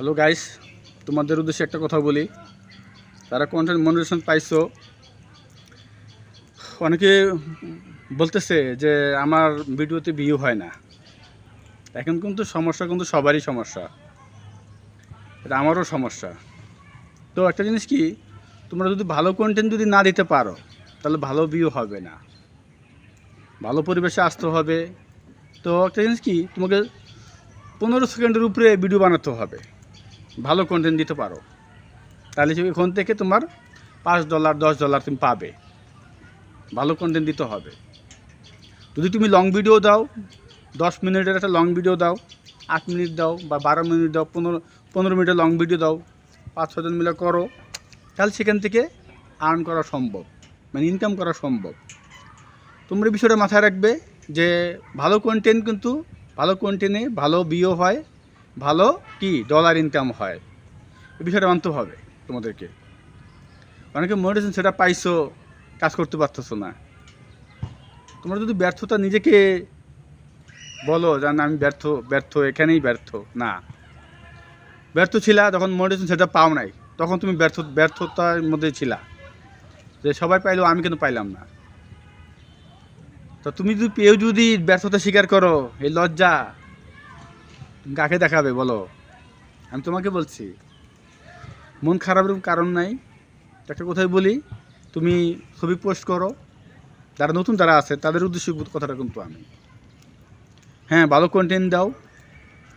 Hello guys তোমাদের উদ্দেশ্যে একটা কথা বলি। তারা কন্টেন্ট মনিটেশন পাইছো, অনেকে বলতেছে যে আমার ভিডিওতে ভিউ হয় না। এখন কিন্তু সমস্যা কিন্তু সবারই সমস্যা। এটা আমারও সমস্যা। তো একটা জিনিস কি, তোমরা যদি ভালো কন্টেন্ট যদি না দিতে পারো, তাহলে ভালো ভিউ হবে না। ভালো পরিবেশে আসতে হবে। তো একটা জিনিস কি, তোমাকে পনেরো সেকেন্ডের উপরে ভিডিও বানাতে হবে। ভালো কন্টেন্ট দিতে পারো। তাহলে সে এখান থেকে তোমার পাঁচ ডলার দশ ডলার তুমি পাবে। ভালো কন্টেন্ট দিতে হবে। যদি তুমি লং ভিডিও দাও, দশ মিনিটের একটা লং ভিডিও দাও, আট মিনিট দাও বা বারো মিনিট দাও, পনেরো পনেরো মিনিটের লং ভিডিও দাও, পাঁচ ছজন মিলে করো, তাহলে সেখান থেকে আর্ন করা সম্ভব মানে ইনকাম করা সম্ভব। তোমরা বিষয়টা মাথায় রাখবে যে ভালো কন্টেন্ট কিন্তু, ভালো কন্টেন্টে ভালো বিও হয় ভালো কি ডলার ইনকাম হয়? এই বিষয়টা মানতে হবে তোমাদেরকে। অনেকে মোটিভেশন সেটা পাইছো, কাজ করতে পারতেছো না। তোমরা যদি ব্যর্থতা নিজেকে বলো যে না, আমি ব্যর্থ ব্যর্থ, এখানেই ব্যর্থ, না। ব্যর্থ ছিলা, তখন মোটিভেশন সেটা পাও নাই। তখন তুমি ব্যর্থ, ব্যর্থতার মধ্যে ছিলা। যে সবাই পাইলেও আমি কিন্তু পাইলাম না। তো তুমি যদি পেয়েও যদি ব্যর্থতা স্বীকার করো, এই লজ্জা কাকে দেখাবে, বলো? আমি তোমাকে বলছি, মন খারাপের কারণ নাই। একটা কথাই বলি, তুমি ছবি পোস্ট করো। যারা নতুন যারা আছে, তাদের উদ্দেশ্যে কথাটা কিন্তু আমি। হ্যাঁ ভালো কন্টেন্ট দাও,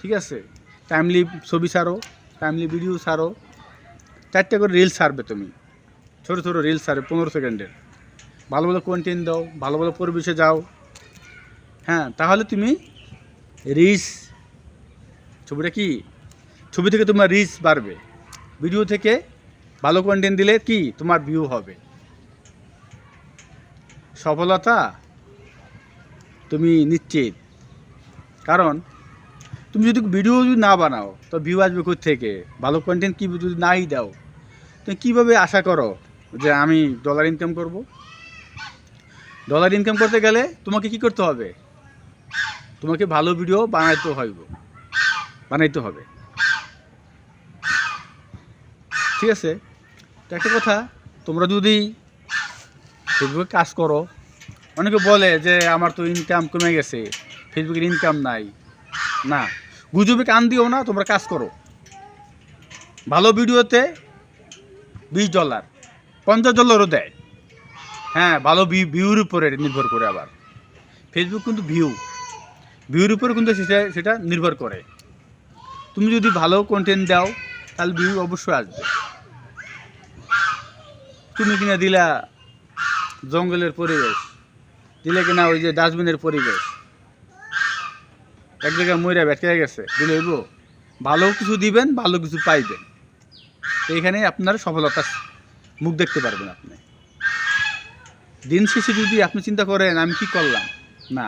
ঠিক আছে? টাইমলি ছবি ছাড়ো টাইমলি ভিডিও ছাড়ো। চারটে করে রিলস ছাড়বে তুমি। ছোটো ছোটো রিলস ছাড়বে, পনেরো সেকেন্ডের। ভালো ভালো কন্টেন্ট দাও, ভালো ভালো পরিবেশে যাও। হ্যাঁ তাহলে তুমি রিস ছবিটা কি? ছবি থেকে তোমার রিচ বাড়বে। ভিডিও থেকে ভালো কন্টেন্ট দিলে কি তোমার ভিউ হবে? সফলতা তুমি নিশ্চিত। কারণ তুমি যদি ভিডিও যদি না বানাও, তো ভিউ আসবে থেকে ভালো কন্টেন্ট কি যদি নাই দাও তুমি কীভাবে আশা করো যে আমি ডলার ইনকাম করব? ডলার ইনকাম করতে গেলে তোমাকে কি করতে হবে? তোমাকে ভালো ভিডিও বানাইতে হইব। বানাইতে হবে। ঠিক আছে? তো একটা কথা, তোমরা যদি ফেসবুকে কাজ করো, অনেকে বলে যে আমার তো ইনকাম কমে গেছে ফেসবুকের ইনকাম নাই। না, গুজবে কান দিও না, তোমরা কাজ করো। ভালো ভিডিওতে বিশ ডলার পঞ্চাশ ডলারও দেয়। হ্যাঁ ভালো ভিউর উপরে নির্ভর করে আবার। ফেসবুক কিন্তু ভিউ ভিউর উপরে কিন্তু সেটা সেটা নির্ভর করে। তুমি যদি ভালো কন্টেন্ট দাও, তাহলে ভিউ অবশ্যই আসবে। তুমি কিনা দিলা জঙ্গলের পরিবেশ, দিলে কিনা ওই যে ডাস্টবিনের পরিবেশ, এক জায়গায় ময়রা বেটকে গেছে, দিলে হইব? ভালো কিছু দিবেন, ভালো কিছু পাইবেন। তো এখানে আপনার সফলতার মুখ দেখতে পারবেন আপনি। দিন শেষে যদি আপনি চিন্তা করেন, আমি কি করলাম? না।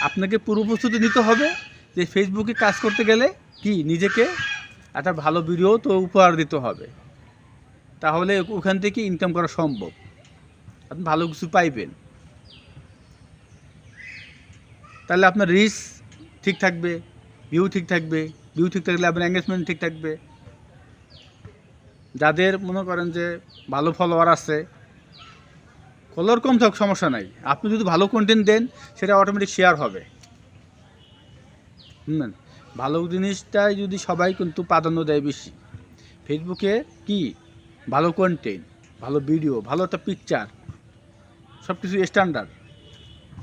আপনাকে পূর্ব প্রস্তুতি নিতে হবে। যে ফেসবুকে কাজ করতে গেলে কি? নিজেকে একটা ভালো ভিডিও তো উপহার দিতে হবে। তাহলে ওখান থেকে ইনকাম করা সম্ভব। আপনি ভালো কিছু পাইবেন। তাহলে আপনার রিস ঠিক থাকবে ভিউ ঠিক থাকবে ভিউ ঠিক থাকলে আপনার এঙ্গেজমেন্ট ঠিক থাকবে। যাদের মনে করেন যে ভালো ফলোয়ার আছে কলর কম থাক সমস্যা নাই। আপনি যদি ভালো কন্টেন্ট দেন, সেটা অটোমেটিক শেয়ার হবে। হুম, ভালো জিনিসটাই যদি সবাই কিন্তু প্রাধান্য দেয় বেশি। ফেসবুকে কি? ভালো কন্টেন্ট ভালো ভিডিও ভালো একটা পিকচার সব কিছু স্ট্যান্ডার্ড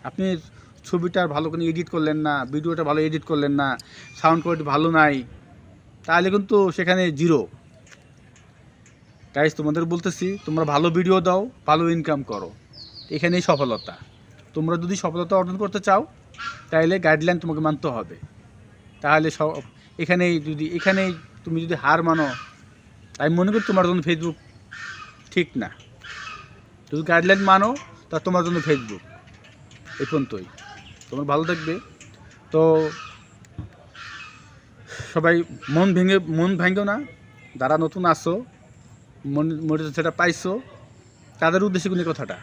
আপনি ছবিটা ভালো করে এডিট করলেন না ভিডিওটা ভালো এডিট করলেন না সাউন্ড কোয়ালিটি ভালো নাই, তাহলে কিন্তু সেখানে জিরো গাইজ তোমাদের বলতেছি, তোমরা ভালো ভিডিও দাও, ভালো ইনকাম করো। এখানেই সফলতা। তোমরা যদি সফলতা অর্জন করতে চাও তাহলে গাইডলাইন তোমাকে মানতে হবে। তাহলে সব, এখানেই যদি, এখানেই তুমি যদি হার মানো, আমি মনে করি তোমার জন্য ফেসবুক ঠিক না। যদি গাইডলাইন মানো, তা তোমার জন্য ফেসবুক এই পর্যন্তই। তোমার ভালো থাকবে। তো সবাই মন ভেঙে, মন ভেঙেও না। যারা নতুন আসো মন, মনে সেটা পাইছো, তাদের উদ্দেশ্যে কোনো কথাটা।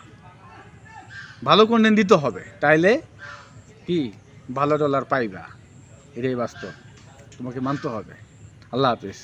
ভালো কন্টেন্ট দিতে হবে। তাইলে কি? ভালো ডলার পাইবা। এটাই বাস্তব। তোমাকে মানতে হবে। আল্লাহ হাফিজ।